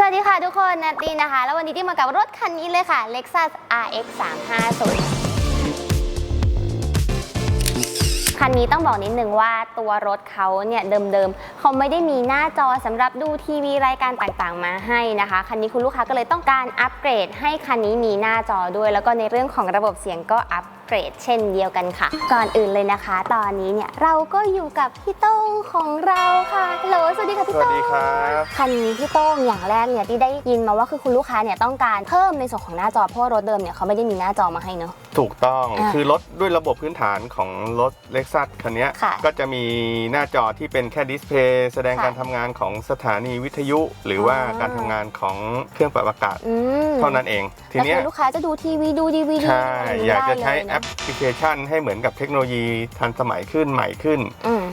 สวัสดีค่ะทุกคนนัตตี้นะคะ แล้ววันนี้ที่มากับรถคันนี้เลยค่ะ Lexus RX 350คันนี้ต้องบอกนิดนึงว่าตัวรถเขาเนี่ยเดิมๆเขาไม่ได้มีหน้าจอสำหรับดูทีวีรายการต่างๆ มาให้นะคะ คันนี้คุณลูกค้าก็เลยต้องการอัปเกรดให้คันนี้มีหน้าจอด้วย แล้วก็ในเรื่องของระบบเสียงก็อัป เกรดเช่นเดียวกันค่ะ ก่อนอื่นเลยนะคะ ตอนนี้เนี่ยเราก็อยู่กับพี่โต้งของเราค่ะฮัลโหลสวัสดีค่ะสพี่วัสโต้งดีครับคันนี้พี่โต้งอย่างแรกเนี่ยที่ได้ยินมาว่าคือคุณลูกค้าเนี่ยต้องการเพิ่มในส่วนของหน้าจอเพราะว่ารถเดิมเนี่ยเขาไม่ได้มีหน้าจอมาให้เนอะถูกต้องอ่าคือรถด้วยระบบพื้นฐานของรถเล็กซัสคันเนี้ยค่ะก็จะมีหน้าจอที่เป็นแค่ดิสเพย์แสดงค่ะการทำงานของสถานีวิทยุ หรือว่าอ๋อการทำงานของเครื่องปรับอากาศอืมเท่านั้นเอง ทีแล้วเนี้ยคือลูกค้าจะดูทีวีดูดีวีดีใช่อยากจะใช้แอปปพลิเคชันให้เหมือนกับเทคโนโลยีทันสมัยขึ้นใหม่ขึ้น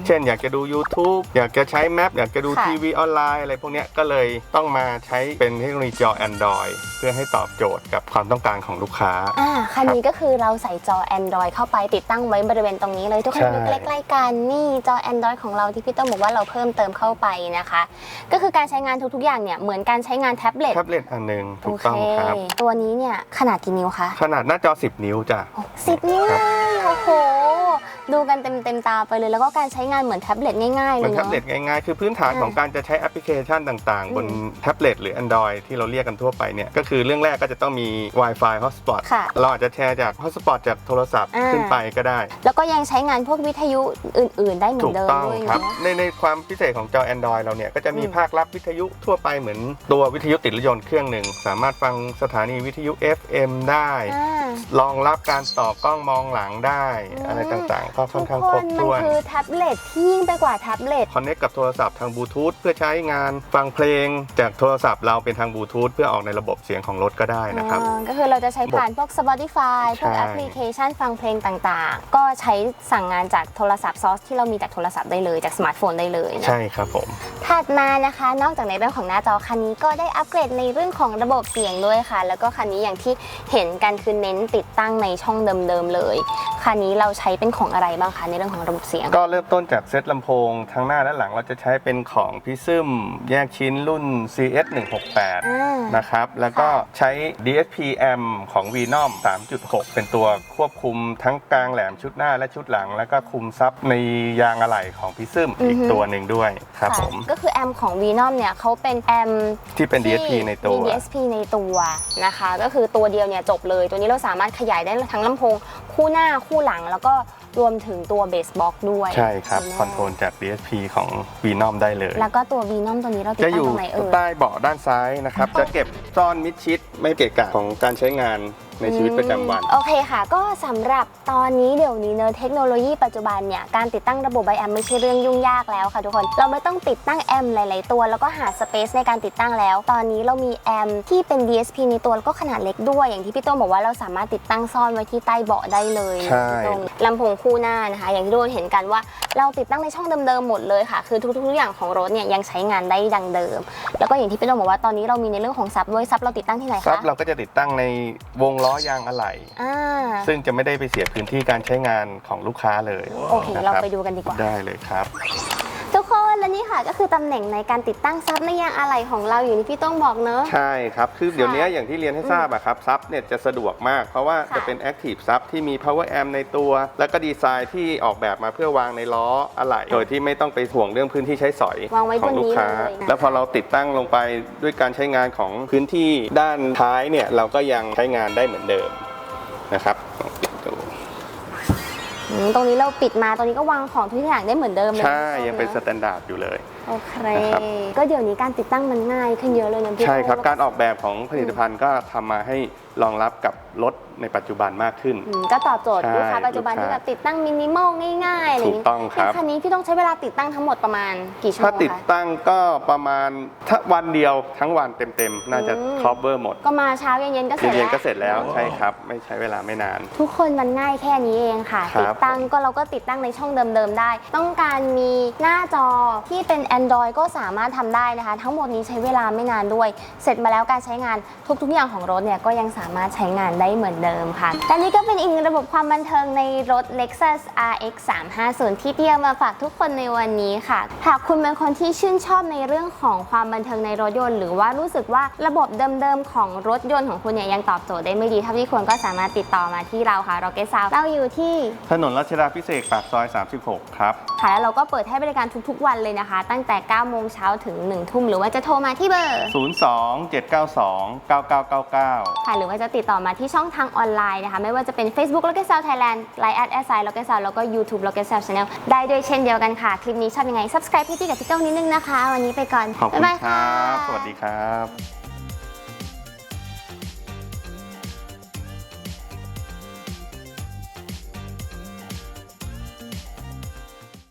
เช่นอยากจะดู YouTube อยากจะใช้แมปอยากจะดูค่ะทีวีออนไลน์อะไรพวกเนี้ยก็เลยต้องมาใช้เป็นเทคโนโลยีจอ Android เพื่อให้ตอบโจทย์กับความต้องการของลูกค้าอ่าคันนี้ก็คือเราใส่จอ Android เข้าไปติดตั้งไว้บริเวณตรงนี้เลยทุกคนใช่ดูใกล้ๆกันนี่จอ Android ของเราที่พี่โต้งบอกว่าเราเพิ่มเติมเข้าไปนะคะ ก็คือการใช้งานทุกๆอย่างเนี่ยเหมือนการใช้งานแท็บเล็ตแท็บเล็ตอันหนึ่งโอถูกเคต้องครับตัวนี้เนี่ยขนาดกี่นิ้วคะขนาดหน้าจอ 10 นิ้วจ้ะสิบนิ้วครับโอ้โหดูกันเต็มเต็มๆตาไปเลยแล้วก็การใช้งานเหมือนแท็บเล็ตง่ายๆเหเลมือยนแท็บเนาะเล็ตง่ายๆ คือพื้นฐานอ่าของการจะใช้แอปพลิเคชันต่างๆ บนอืมแท็บเล็ตหรือ Android ที่เราเรียกกันทั่วไปเนี่ยก็คือเรื่องแรกก็จะต้องมี Wi-Fi Hotspot ค่ะเราอาจจะแชร์จาก Hotspot จากโทรศัพท์อ่าขึ้นไปก็ได้ แล้วก็ยังใช้งานพวกวิทยุอื่น ๆ ได้เหมือถูนกเดิมต้องด้วยครับเนาะในในความพิเศษของจอ Android เราเนี่ยก็จะมีอืมภาครับวิทยุทั่วไปเหมือนตัววิทยุติดรถยนต์เครื่องหนึ่งสามารถฟังสถานีวิทยุ FM ได้อ่ารองรับการต่อกล้องมองหลังได้อืมอะไรต่างๆ ก็ค่ทุอนกข้างคครนบมันถ้วนคือแท็บเล็ตที่ยิ่งไปกว่าแท็บเล็ตคอนเน c t กับโทรศัพท์ทางบลูทูธเพื่อใช้งานฟังเพลง จากโทรศัพท์เราเป็นทางบลูทูธเพื่อออกในระบบเสียงของรถก็ได้นะครับอ่าก็คือเราจะใช้ผ่านพวก Spotify พวกใช่แอปพลิเคชันฟังเพลงต่างๆ ก็ใช้สั่งงานจากโทรศัพท์ซอสที่เรามีจากโทรศัพท์ได้เลยจากสมาร์ทโฟนได้เลยนะใช่ครับผมถัดมานะคะ นอกจากในเรื่องของหน้าจอคันนี้ก็ได้อัปเกรดในเรื่องของระบบเสียงด้วยค่ะ แล้วก็คันนี้อย่างที่เห็นกันคือเน้นติดตั้งในช่องเดิมๆเลย คันนี้เราใช้เป็นของอะไรบ้างคะในเรื่องของระบบเสียง ก็เริ่มต้นจากเซตลำโพงทั้งหน้าและหลังเราจะใช้เป็นของพิซึมแยกชิ้นรุ่น CS 168อ่านะครับ แล้วก็ใช้ DSP amp ของ Venom 3.6 เป็นตัวควบคุมทั้งกลางแหลมชุดหน้าและชุดหลัง แล้วก็คุมซับในยางอะไหล่ของพิซึมอือฮึอีกตัวหนึ่งด้วยครับค่ะผมก็คือแอมของ Venom เนี่ยเขาเป็นแอมที่เป็น DSP ในตัวมี DSP ในตัวนะคะ ก็คือตัวเดียวเนี่ยจบเลย ตัวนี้เราสามารถขยายได้ทั้งลำโพงคู่หน้าคู่หลัง แล้วก็รวมถึงตัวเบสบ็อกด้วยใช่ครับนะคอนโทรลจาก DSP ของ Venom ได้เลย แล้วก็ตัว Venom ตัวนี้เราติดจะตั้องยู่ตรงไหนเอ่ย ใต้เบาะด้านซ้ายนะครับ จะเก็บซ่อนมิดชิดไม่เกะกะของการใช้งาน ในชีวิตประจำวัน โอเคค่ะ ก็สำหรับตอนนี้เดี๋ยวนี้เนอะเทคโนโลยีปัจจุบันเนี่ยการติดตั้งระบบไบแอมไม่ใช่เรื่องยุ่งยากแล้วค่ะทุกคน เราไม่ต้องติดตั้งแอมหลาย ๆ ตัว แล้วก็หาสเปซในการติดตั้งแล้ว ตอนนี้เรามีแอมที่เป็น DSP ในตัวแล้วก็ขนาดเล็กด้วยอย่างที่พี่โต้งบอกว่าเราสามารถติดตั้งซ่อนไว้ที่ใต้เบาะได้เลยนะใช่ ตรงลำโพงคู่หน้านะคะ อย่างที่ทุกคนเห็นกันว่าเราติดตั้งในช่องเดิม ๆ หมดเลยค่ะ คือทุก ๆ อย่างของรถเนี่ยยังใช้งานได้ดังเดิม แล้วก็อย่างที่พี่โต้งบอกว่าตอนนี้เรามีในเรื่องของซับด้วยซับเราติดตั้งที่ไหนซับคะเราก็จะติดตั้งในวงล้อยางอะไหล่อ่าซึ่งจะไม่ได้ไปเสียพื้นที่การใช้งานของลูกค้าเลยโอเคนะเราครับไปดูกันดีกว่าได้เลยครับ ทุกคนและนี่ค่ะก็คือตำแหน่งในการติดตั้งซับในยางอะไหล่ของเราอยู่ที่พี่ต้องบอกเนอะ ใช่ครับ คือเดี๋ยวนี้ค่ะอย่างที่เรียนให้ทราบอะครับซับเนี่ยจะสะดวกมาก เพราะว่าค่ะจะเป็น Active ซับที่มี Power Amp ในตัว แล้วก็ดีไซน์ที่ออกแบบมาเพื่อวางในล้ออะไหล่โดยที่ไม่ต้องไปห่วงเรื่องพื้นที่ใช้สอยวางไว้ของลูกค้าบนนี้เลยนะคะแล้วพอเราติดตั้งลงไปด้วยการใช้งานของพื้นที่ด้านท้ายเนี่ยเราก็ยังใช้งานได้เหมือนเดิมนะครับลองปิดดูอืม ตรงนี้เราปิดมาตรงนี้ก็วางของทุกอย่างได้เหมือนเดิมเลยใช่ทุกคยังเป็นสอะแตนดาร์ดอยู่เลย โอเค นะครับ ก็เดี๋ยวนี้การติดตั้งมันง่ายขึ้นเยอะเลยนะพี่ใช่ครับโต้การออกแบบของผลิตภัณฑ์ก็ทำมาให้รองรับกับรถในปัจจุบันมากขึ้น อืมก็ตอบโจทย์ใช่ลูกค้าปัจจุบันลูกค้าที่แบบติดตั้งมินิมอลง่ายๆอะไรอย่างถูกต้องครับ ย่าคันนี้พี่ต้องใช้เวลาติดตั้งทั้งหมดประมาณกี่ชั่วโมถ้างติดคะ ตั้งก็ประมาณถ้าวันเดียวทั้งวันเต็มๆ น่าจะอืม ครอบเวอร์หมดก็มาเช้าเย็นๆก็เสร็จเย็นแล้วๆก็เสร็จแล้วใช่ครับ ไม่ใช้เวลาไม่นาน ทุกคนมันง่ายแค่นี้เองค่ะ ครับติดตั้งก็เราก็ติดตั้งในช่องเดิมๆได้ ต้องการมีหน้าจอที่เป็น Android ก็สามารถทำได้นะคะ ทั้งหมดนี้ใช้เวลาไม่นานด้วย เสร็จมาแล้วการใช้งานทุกๆ อย่างของรถเนี่ยก็ยังสามารถใช้งานได้เหมือนเดิมค่ะและนี่ก็เป็นอีกหนึ่งระบบความบันเทิงในรถ Lexus RX 350ที่เดียวมาฝากทุกคนในวันนี้ค่ะ หากคุณเป็นคนที่ชื่นชอบในเรื่องของความบันเทิงในรถยนต์ หรือว่ารู้สึกว่าระบบเดิมๆของรถยนต์ของคุณเนี่ยยังตอบโจทย์ได้ไม่ดีเท่าที่ควรก็สามารถติดต่อมาที่เราค่ะ Rocket Sound เราอยู่ที่ ถนนรัชดาพิเศษกปากซอย 36 ครับค่ะแล้วเราก็เปิดให้บริการทุกๆ วันเลยนะคะ ตั้งแต่9โมงเช้าถึง 1 ทุ่มหรือว่าจะโทรมาที่เบอร์ 02 792 9999 ค่ะหรือว่าจะติดต่อมาที่ช่องทางออนไลน์นะคะ ไม่ว่าจะเป็น Facebook Rocket Sound Thailand Line at s i Rocket Sound แล้วก็ YouTube Rocket Sound Channel ได้ด้วยเช่นเดียวกันค่ะ คลิปนี้ชอบยังไง subscribe พี่ตี้กับพี่ก้องนิดนึงนะคะ วันนี้ไปก่อน ขอบคุณบ๊ายบายครัค่ะบสวัสดีครับ